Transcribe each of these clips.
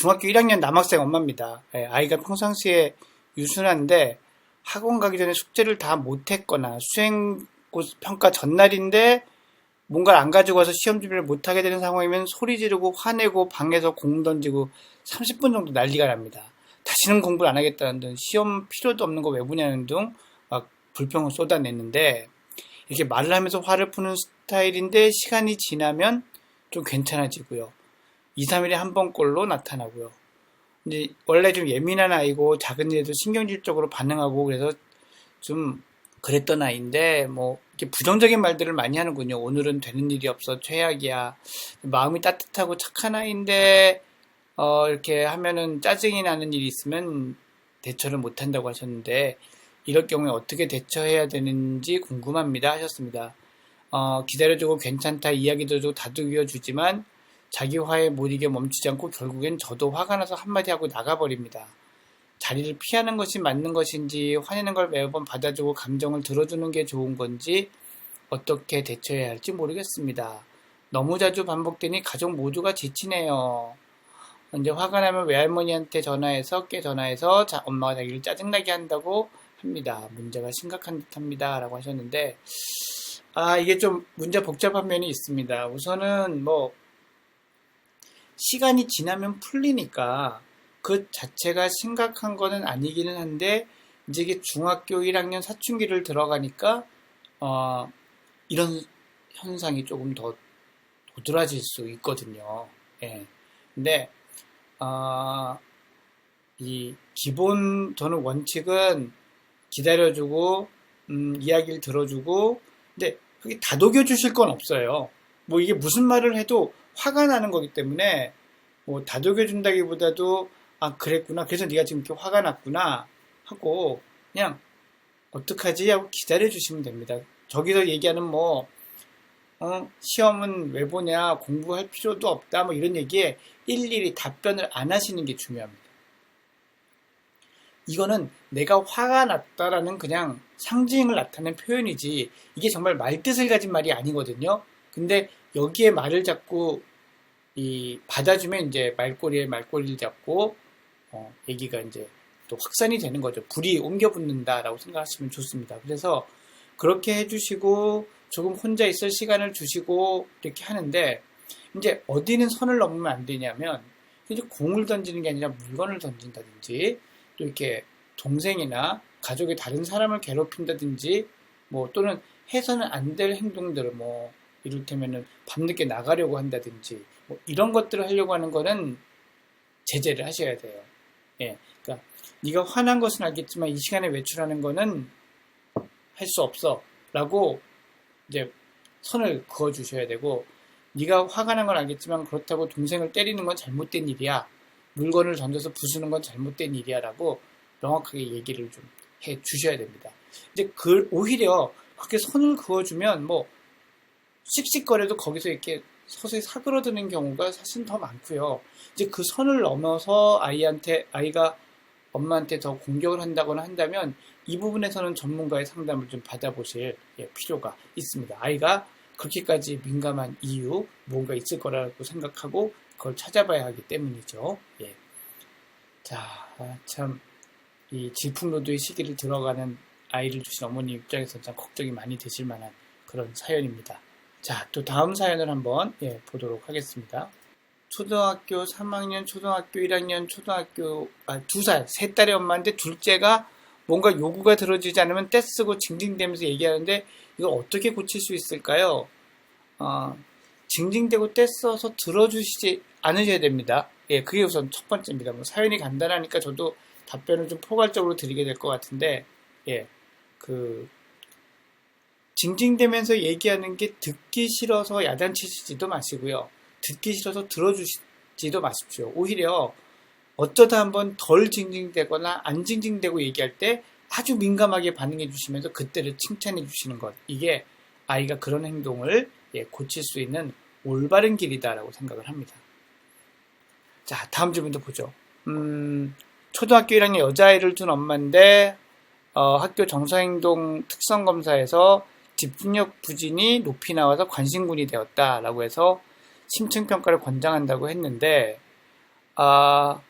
중학교 1학년 남학생 엄마입니다. 예, 아이가 평상시에 유순한데 학원 가기 전에 숙제를 다 못했거나 수행 평가 전날인데 뭔가를 안 가지고 와서 시험 준비를 못하게 되는 상황이면 소리 지르고 화내고 방에서 공 던지고 30분 정도 난리가 납니다. 다시는 공부를 안 하겠다는 등 시험 필요도 없는 거 왜 보냐는 등 막 불평을 쏟아냈는데 이렇게 말을 하면서 화를 푸는 스타일인데 시간이 지나면 좀 괜찮아지고요. 2, 3일에 한 번꼴로 나타나고요. 이제 원래 좀 예민한 아이고 작은 일에도 신경질적으로 반응하고 그래서 좀 그랬던 아이인데 뭐 이렇게 부정적인 말들을 많이 하는군요. 오늘은 되는 일이 없어 최악이야. 마음이 따뜻하고 착한 아이인데 어 이렇게 하면은 짜증이 나는 일이 있으면 대처를 못 한다고 하셨는데 이럴 경우에 어떻게 대처해야 되는지 궁금합니다 하셨습니다. 어, 기다려주고 괜찮다 이야기도 다독여 주지만 자기 화에 못 이겨 멈추지 않고 결국엔 저도 화가 나서 한마디 하고 나가버립니다. 자리를 피하는 것이 맞는 것인지 화내는 걸 매번 받아주고 감정을 들어주는 게 좋은 건지 어떻게 대처해야 할지 모르겠습니다. 너무 자주 반복되니 가족 모두가 지치네요. 이제 화가 나면 외할머니한테 전화해서 깨 전화해서 자, 엄마가 자기를 짜증나게 한다고 합니다. 문제가 심각한 듯합니다. 라고 하셨는데 아 이게 좀 문제 복잡한 면이 있습니다. 우선은 뭐 시간이 지나면 풀리니까 그 자체가 심각한 거는 아니기는 한데 이제 이게 중학교 1학년 사춘기를 들어가니까 어, 이런 현상이 조금 더 도드라질 수 있거든요. 예. 근데 어, 이 기본 저는 원칙은 기다려주고 음, 이야기를 들어주고 근데 그게 다독여 주실 건 없어요. 뭐 이게 무슨 말을 해도 화가 나는 거기 때문에 뭐 다독여 준다기보다도 아 그랬구나 그래서 네가 지금 이렇게 화가 났구나 하고 그냥 어떡하지 하고 기다려 주시면 됩니다. 저기서 얘기하는 뭐 어, 시험은 왜 보냐 공부할 필요도 없다 뭐 이런 얘기에 일일이 답변을 안 하시는 게 중요합니다. 이거는 내가 화가 났다라는 그냥 상징을 나타낸 표현이지 이게 정말 말뜻을 가진 말이 아니거든요. 근데 여기에 말을 잡고 이 받아주면 이제 말꼬리에 말꼬리를 잡고 어, 얘기가 이제 또 확산이 되는 거죠. 불이 옮겨 붙는다라고 생각하시면 좋습니다. 그래서 그렇게 해주시고 조금 혼자 있을 시간을 주시고 이렇게 하는데 이제 어디는 선을 넘으면 안 되냐면 이제 공을 던지는 게 아니라 물건을 던진다든지 또 이렇게 동생이나 가족의 다른 사람을 괴롭힌다든지 뭐 또는 해서는 안 될 행동들을 뭐 이를테면은 밤늦게 나가려고 한다든지 뭐 이런 것들을 하려고 하는 거는 제재를 하셔야 돼요. 예, 그러니까 네가 화난 것은 알겠지만 이 시간에 외출하는 거는 할 수 없어라고 이제 선을 그어 주셔야 되고 네가 화가 난 건 알겠지만 그렇다고 동생을 때리는 건 잘못된 일이야. 물건을 던져서 부수는 건 잘못된 일이야라고 명확하게 얘기를 좀 해 주셔야 됩니다. 이제 그 오히려 그렇게 선을 그어주면 뭐 씩씩거려도 거기서 이렇게 서서히 사그러드는 경우가 사실 더 많고요. 이제 그 선을 넘어서 아이한테 아이가 엄마한테 더 공격을 한다거나 한다면 이 부분에서는 전문가의 상담을 좀 받아보실 예, 필요가 있습니다. 아이가 그렇게까지 민감한 이유 뭔가 있을 거라고 생각하고 그걸 찾아봐야 하기 때문이죠. 예. 자, 아, 참, 이 질풍노도의 시기를 들어가는 아이를 주신 어머니 입장에서 참 걱정이 많이 되실 만한 그런 사연입니다. 자, 또 다음 사연을 한번 예, 보도록 하겠습니다. 초등학교 3학년, 초등학교 1학년, 초등학교 아, 두 살, 세 딸의 엄마인데 둘째가 뭔가 요구가 들어지지 않으면 떼쓰고 징징대면서 얘기하는데 이걸 어떻게 고칠 수 있을까요? 어, 징징대고 떼써서 들어주시지 않으셔야 됩니다. 예, 그게 우선 첫 번째입니다. 뭐 사연이 간단하니까 저도 답변을 좀 포괄적으로 드리게 될 것 같은데, 예, 그, 징징대면서 얘기하는 게 듣기 싫어서 야단치시지도 마시고요. 듣기 싫어서 들어주시지도 마십시오. 오히려 어쩌다 한번 덜 징징대거나 안 징징대고 얘기할 때 아주 민감하게 반응해 주시면서 그때를 칭찬해 주시는 것. 이게 아이가 그런 행동을 예, 고칠 수 있는 올바른 길이다라고 생각을 합니다. 자, 다음 질문도 보죠. 음, 초등학교 1학년 여자아이를 둔 엄마인데 어, 학교 정서행동 특성검사에서 집중력 부진이 높이 나와서 관심군이 되었다라고 해서 심층 평가를 권장한다고 했는데 아,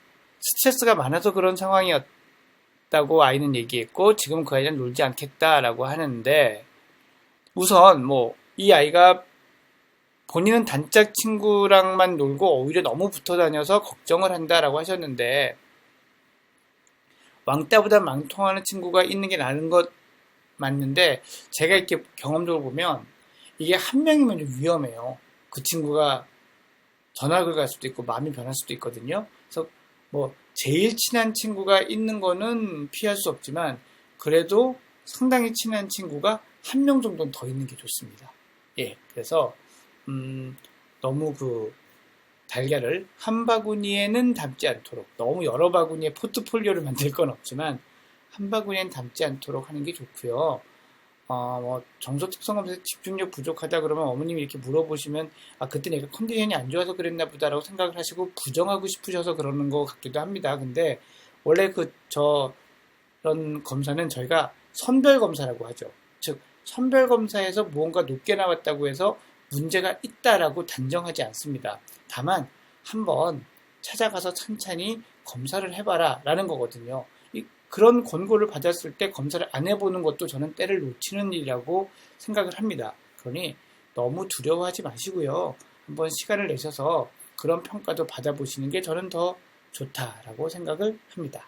스트레스가 많아서 그런 상황이었다고 아이는 얘기했고 지금 그 아이랑 놀지 않겠다라고 하는데 우선 뭐 이 아이가 본인은 단짝 친구랑만 놀고 오히려 너무 붙어 다녀서 걱정을 한다라고 하셨는데 왕따보다 망통하는 친구가 있는 게 나은 것 맞는데 제가 이렇게 경험적으로 보면 이게 한 명이면 좀 위험해요. 그 친구가 전학을 갈 수도 있고 마음이 변할 수도 있거든요. 그래서 뭐 제일 친한 친구가 있는 거는 피할 수 없지만 그래도 상당히 친한 친구가 한 명 정도는 더 있는 게 좋습니다. 예, 그래서 음, 너무 그 달걀을 한 바구니에는 담지 않도록 너무 여러 바구니에 포트폴리오를 만들 건 없지만 한 바구니엔 담지 않도록 하는 게 좋고요. 어, 뭐 정서 특성 검사에 집중력 부족하다 그러면 어머님이 이렇게 물어보시면 아 그때 내가 컨디션이 안 좋아서 그랬나 보다라고 생각을 하시고 부정하고 싶으셔서 그러는 것 같기도 합니다. 근데 원래 그 저런 검사는 저희가 선별 검사라고 하죠. 즉 선별 검사에서 무언가 높게 나왔다고 해서 문제가 있다라고 단정하지 않습니다. 다만 한번 찾아가서 천천히 검사를 해봐라 라는 거거든요. 이- 그런 권고를 받았을 때 검사를 안 해보는 것도 저는 때를 놓치는 일이라고 생각을 합니다. 그러니 너무 두려워하지 마시고요. 한번 시간을 내셔서 그런 평가도 받아보시는 게 저는 더 좋다라고 생각을 합니다.